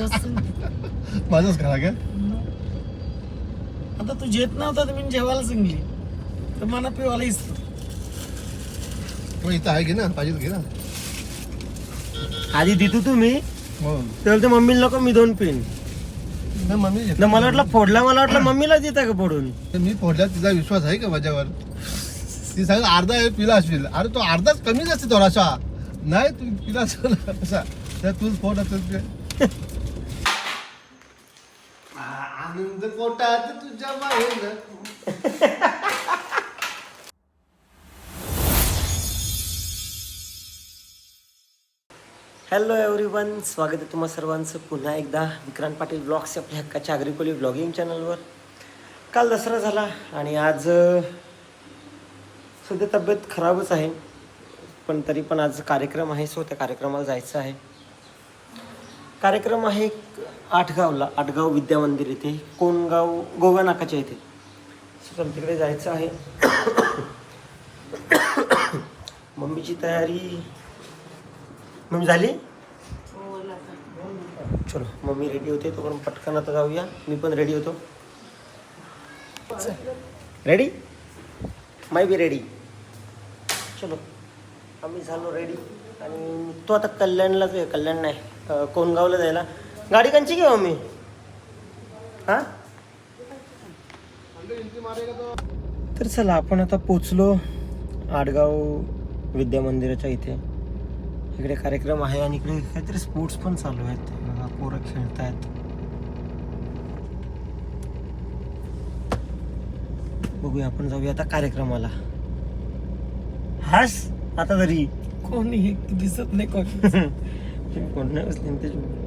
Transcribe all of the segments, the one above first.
तसं- माझंच खरा काय आता तू जेत नव्हता तर मी जेवायला सांगली. तर मला पिवायला इसतो मग इथं आहे घे ना? पाहिजे घे ना. आधी देतो तुम्ही. हो. तर मम्मीला नको मी दोन पिन. मम्मी मला वाटलं फोडला मला वाटलं मम्मीला देता का फोडून? तर मी फोडल्यात तिचा विश्वास आहे का माझ्यावर? ती सांग अर्धा आहे पिला असतील अरे तो अर्धाच कमीच असते थोडासा. नाही तू पिला असा. त्या तूच फोन असत आनंद पोटात तुझ्या बाहेर हॅलो एव्हरीवन स्वागत आहे तुम्हा सर्वांचं. पुन्हा एकदा विक्रांत पाटील ब्लॉग्स आपल्या हक्काच्या अग्रिकोली ब्लॉगिंग चॅनलवर. काल दसरा झाला आणि आज सध्या तब्येत खराबच आहे पण तरी पण आज कार्यक्रम आहे सो त्या कार्यक्रमाला जायचं आहे. कार्यक्रम आहे आठगावला आठगाव विद्या मंदिर इथे कोणगाव? गोव्या नाकाच्या इथे सो तिकडे जायचं आहे. मम्मीची तयारी. मम्मी झाली? चलो मम्मी रेडी होते तोपर्यंत पटकन आता जाऊया. मी पण रेडी होतो. रेडी माय बी रेडी चलो आम्ही झालो रेडी आणि तो आता कल्याणलाच आहे कल्याण नाही कोणगावला जायला. गाडी कांची घेऊ आम्ही? हां? तर चला आपण आता पोचलो आडगाव विद्या मंदिराच्या इथे. इकडे कार्यक्रम आहे आणि इकडे काहीतरी स्पोर्ट्स पण चालू आहेत. बघा, पोरं खेळत आहेत बघूया आपण जाऊया आता कार्यक्रमाला. हास आता तरी कोणी दिसत नाही कोणी कोण नाही बसले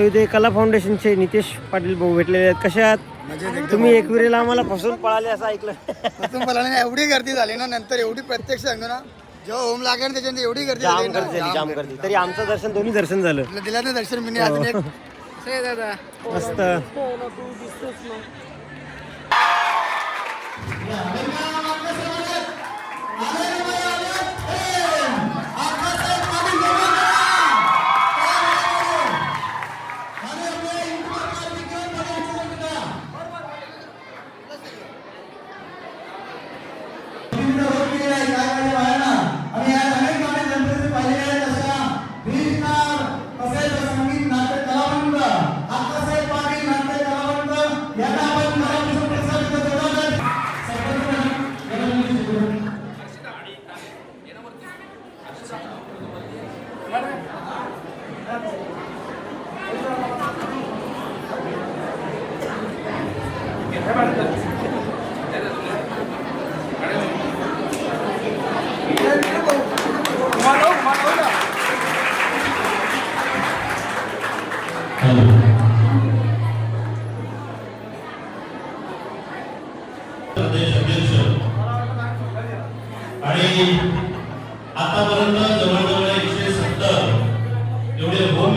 इथे कला फाउंडेशनचे नितेश पाटील भाऊ भेटलेले आहेत. कशा आहात? तुम्ही एक वेळेला आम्हाला फसून पळाले असं ऐकलं. प्रथम फलाने एवढी गर्दी झाली ना नंतर एवढी प्रत्यक्ष सांगतो ना जेव्हा होम लागेल त्याच्यानंतर एवढी गर्दी झाली जाम गर्दी जाम तरी आमचं दर्शन दोन्ही दर्शन झालं. दिलं ना दर्शन मी दादा मस्त.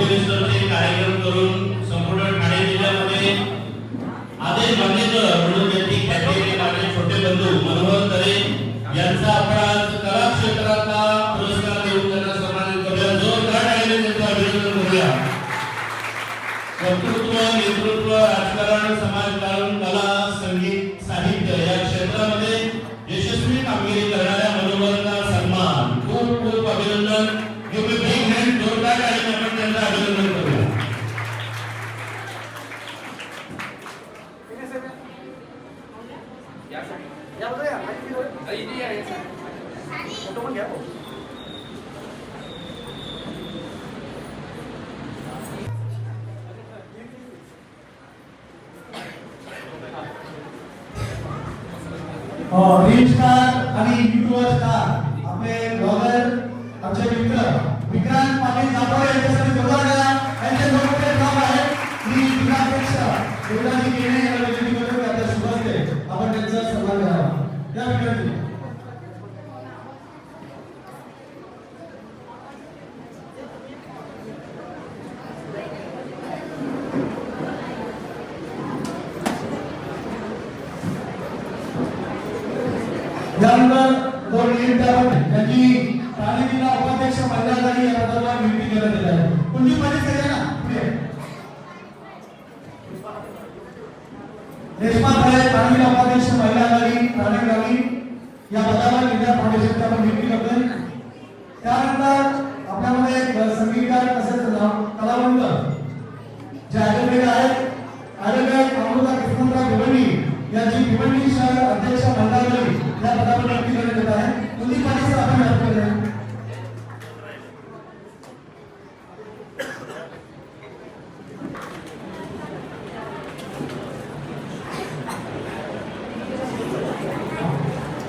एवढे कार्यक्रम करून संपूर्ण ठाणे जिल्ह्यामध्ये आदेश म्हणून ख्याती माझे छोटे बंधू मनोहर तरे यांचा आपण आज कला क्षेत्रातला पुरस्कार देऊन त्यांना सन्मानित करूया. जोरदार टाळ्याने त्यांचं अभिनंदन करूया. वक्तृत्व नेतृत्व राजकारण समाजकारण विक्रांत शिवराजी केणे या व्यक्तीबद्दल आता सुरुवात आहे. आपण त्यांचा सन्मान करावा. या विक्रांतजी या पदावर इंडिया फाउंडेशनचा आपण भेटी बद्दल त्यानंतर आपल्यामध्ये संगीतकार तसेच कलावंत जे आहेत.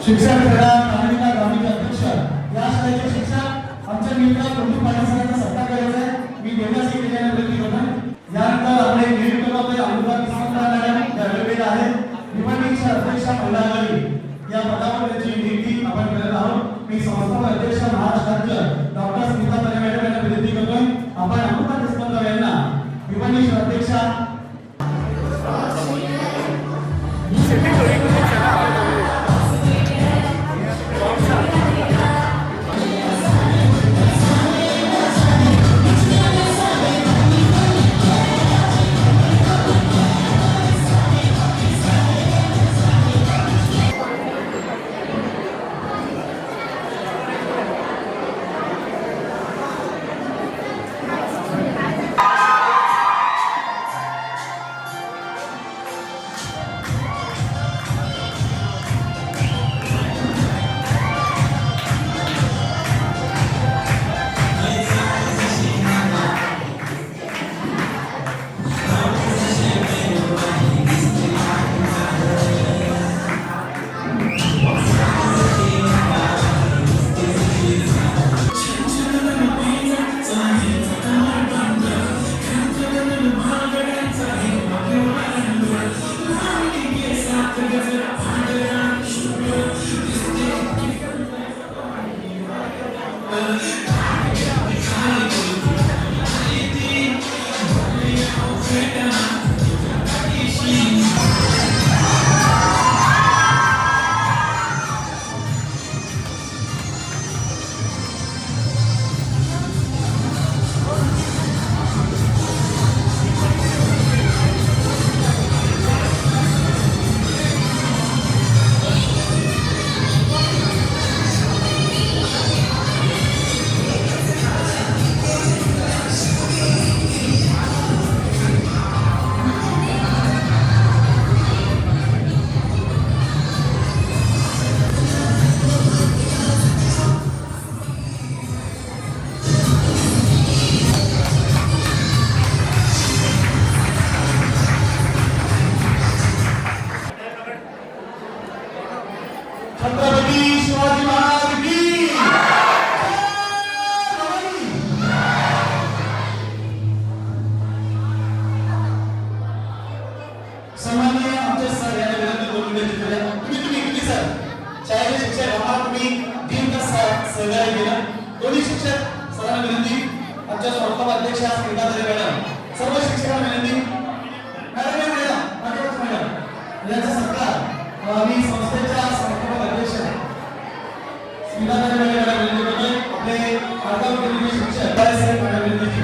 Success for them. सेवेला गेला दोन्ही शिक्षक सरांना विनंती. आमच्या संस्थाप अध्यक्ष स्मिताधरे मॅडम. सर्व शिक्षकांना विनंती. मॅडम मॅडम पाठवत मॅडम. यांचा सत्कार आणि संस्थेच्या संस्थापक अध्यक्ष. स्मिताधरे मॅडम आपले शिक्षक.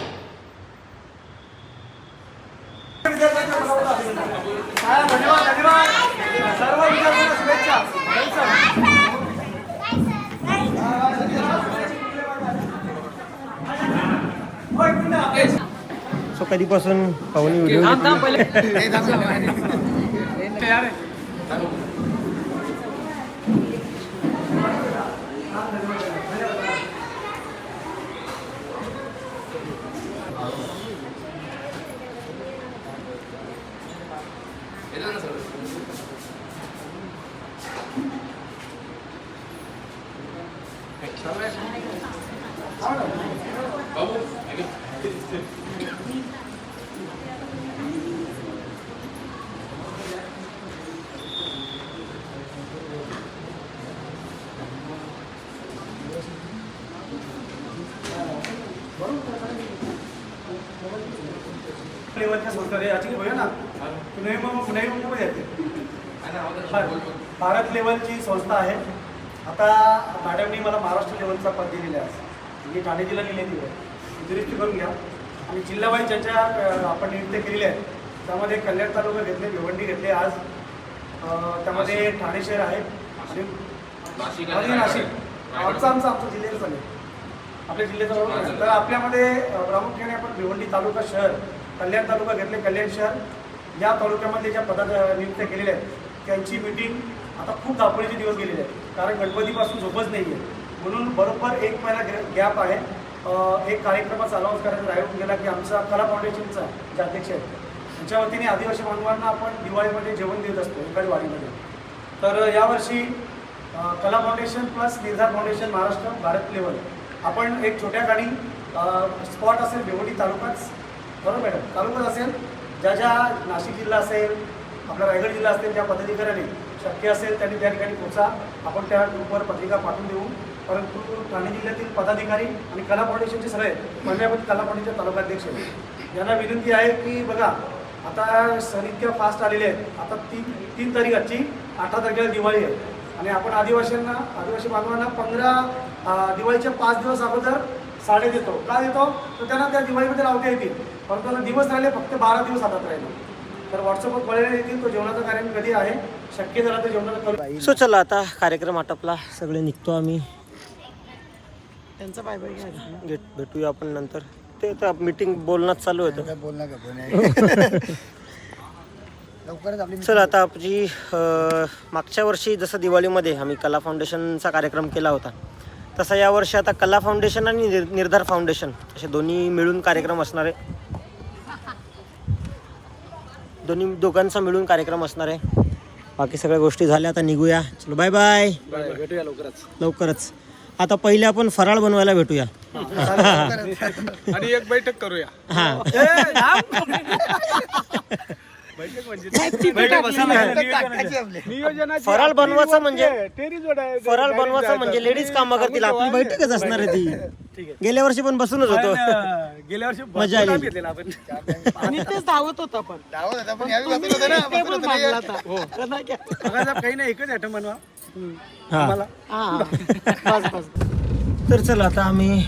कधीपासून पाहुणे व्हिडिओ बाबू ऐका. लेवलच्या संस्था रे याची बघा ना. पुणे मग पुणे मुंबई येते भारत लेवलची संस्था आहे. आता मॅडमनी मला महाराष्ट्र लेवलचा पद दिलेला आहे. मी ठाणे जिल्हा निले दिले दुरुस्ती करून घ्या. आणि जिल्हावाईज ज्यांच्या आपण नियुक्त्या केलेल्या आहेत. त्यामध्ये कल्याण तालुका घेतले भिवंडी घेतले. आज त्यामध्ये ठाणे शहर आहे. आणि नाशिक. आमचं आमचं आमचं जिल्ह्याचं चालेल आपल्या जिल्ह्याचं आहे. तर आपल्यामध्ये प्रामुख्याने आपण भिवंडी तालुका शहर कल्याण तालुका घेतले कल्याण शहर. या तालुक्यामध्ये ज्या पदार्थ नियुक्त केलेल्या आहेत त्यांची मिटिंग आता खूप धावपळीचे दिवस गेलेले आहेत. कारण गणपतीपासून झोपच नाही आहे. म्हणून बरोबर एक महिना गॅप आहे. एक कार्यक्रमाचा अनाऊन्स करायचा राहून गेला की आमचा कला फाउंडेशनचा जे अध्यक्ष आहेत त्यांच्या वतीने आदिवासी बांधवांना आपण दिवाळीमध्ये जेवण देत असतो एखादी वाडीमध्ये तर यावर्षी Kala foundation plus Nirdhar foundation Maharashtra Bharat level आपण एक छोट्या गाडी स्पॉट असेल बेवडी तालुकाच. बरोबर मॅडम. तालुकाच असेल ज्या ज्या नाशिक जिल्हा असेल आपला रायगड जिल्हा असेल त्या पदाधिकाऱ्यांनी शक्य असेल त्यांनी त्या ठिकाणी पोचा. आपण त्या ग्रुपवर पत्रिका पाठवून देऊ. परंतु ठाणे जिल्ह्यातील पदाधिकारी आणि कला फाउंडेशनचे सगळे पंजाबी कला फाउंडेशन तालुकाध्यक्ष यांना विनंती आहे की बघा आता सण इतक्या फास्ट आलेले आहेत. आता तीन तीन तारीख आजची अठरा तारखेला दिवाळी आहे. आणि आपण आदिवासींना आदिवासी बांधवांना पंधरा दिवाळीच्या पाच दिवस अगोदर साडे देतो. का देतो? तर त्यांना त्या दिवाळीमध्ये लावता येतील. परंतु त्यांना दिवस राहिले फक्त बारा दिवस हातात राहिले. तर व्हॉट्सअपवर कळले येतील तो जेवणाचा कार्यक्रम कधी आहे? शक्य झाला तर जेवणाचा करू. सो चला आता कार्यक्रम आटपला. सगळे निघतो आम्ही. त्यांचा बाय बाय भेट भेटूया आपण नंतर. ते तर मीटिंग बोलणं चालू होतं. चला आता आपली मागच्या वर्षी जसं दिवाळीमध्ये आम्ही कला फाउंडेशनचा कार्यक्रम केला होता. तसा यावर्षी आता कला फाउंडेशन आणि निर- निर्धार फाउंडेशन असे दोन्ही मिळून कार्यक्रम असणार आहे. दोन्ही दोघांचा मिळून कार्यक्रम असणार आहे. बाकी सगळ्या गोष्टी झाल्या आता निघूया. चलो बाय बाय भेटूया लवकरच. लवकरच. आता पहिले आपण फराळ बनवायला भेटूया. आणि एक बैठक करूया. हां. फराळ बनवायचं म्हणजे फराळ बनवायचं म्हणजे लेडीज कामं करतील आपली. बैठकच असणार आहे ती. गेल्या वर्षी पण बसूनच होतो. गेल्या वर्षी मजा आली. आणि तेच धावत होता पण? बघा काही नाही एकच आयटम बनवा. हा हा. बस बस. तर चला आता आम्ही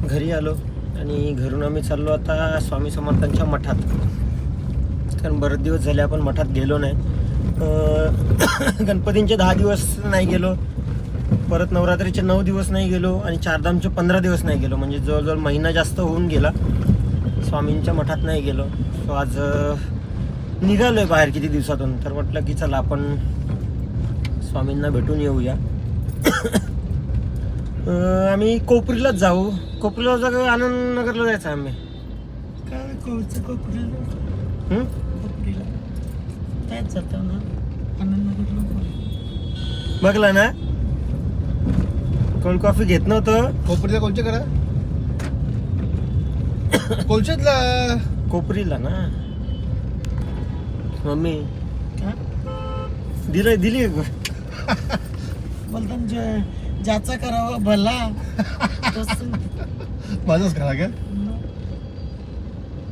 घरी आलो आणि घरून आम्ही चाललो आता स्वामी समर्थांच्या मठात. कारण बरेच दिवस झाले आपण मठात गेलो नाही. गणपतींचे दहा दिवस नाही गेलो. परत नवरात्रीचे नऊ दिवस नाही गेलो आणि चारधामचे पंधरा दिवस नाही गेलो. म्हणजे जवळजवळ महिना जास्त होऊन गेला. स्वामींच्या मठात नाही गेलो. सो आज निघालो आहे बाहेर किती दिवसातून. तर म्हटलं की चला आपण स्वामींना भेटून येऊया. आम्ही कोपरीलाच जाऊ. कोपरीला जाऊ आनंद नगरला जायचं आम्ही? काय कोपरीला? हं? बघला ना. कोल्ड कॉफी घेत नव्हतं. कोपरीला कोणच्या करा? कोलच्यातला कोपरीला ना. मम्मी. हा? दिलं दिली बोलताना जे- ज्याचा करावा भला. माझंच करा का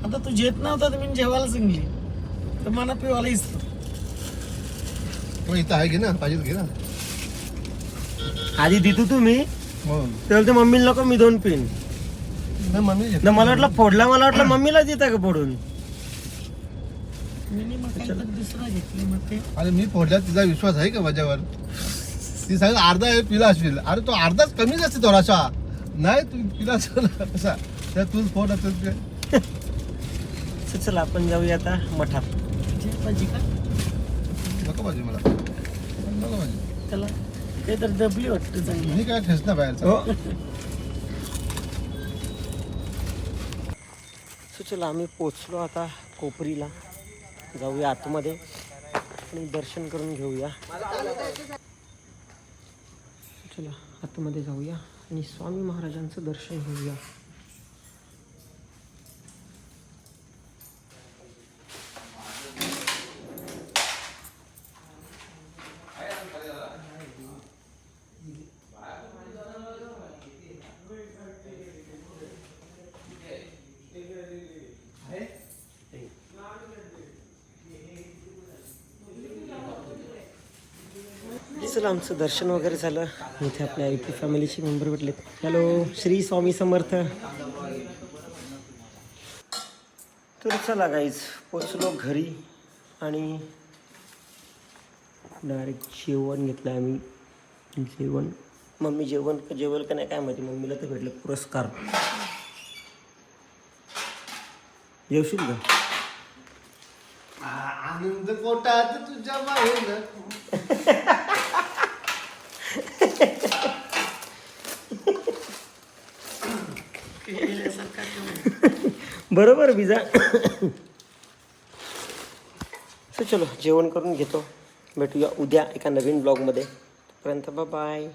आता तू जेत नव्हता तर मी जेवायला सांगली तर मला पिवायला इसतो मग इथं आहे घे ना पाहिजे तर घे ना. आधी देतो तुम्ही. हो. तेव्हा ते मम्मीला नको मी दोन पिन. नाही मम्मी ना मला वाटलं फोडला मला वाटलं मम्मीला देता का फोडून? मी मग काही तर दुसरा घेतले मग ते. अरे मी फोडल्यात तिचा विश्वास आहे का माझ्यावर? ती सांग अर्धा आहे पिला असशील अरे तो अर्धाच कमीच असते थोडासा. नाही तू पिला असेल असा. त्या तू फोन असेल ते. तर चला आपण जाऊया आता मठात. जे पाहिजे का? नको पाहिजे मला. नको पाहिजे त्याला ते तर दबली वाटतं चांगली. मी काय ठेस ना बाहेरचा. हो. सो चला आम्ही पोचलो आता कोपरीला. जाऊया आतमध्ये आणि दर्शन करून घेऊया. चला आतमध्ये जाऊया आणि स्वामी महाराजांचं दर्शन घेऊया. चला आमचं दर्शन वगैरे झालं. इथे आपल्या आय पी फॅमिलीचे मेंबर भेटलेत. हॅलो श्री स्वामी समर्थ. तर चला गाईज पोचलो घरी आणि डायरेक्ट जेवण घेतलं आम्ही. जेवण मम्मी जेवण जेवण का नाही काय माहिती मम्मीला तर भेटलं पुरस्कार. जेवशील का? आनंद पोटात तुझ्या बाहेर बरोबर विजा. सो चलो जेवण करून घेतो. भेटूया उद्या एका नवीन ब्लॉगमध्ये तोपर्यंत बाय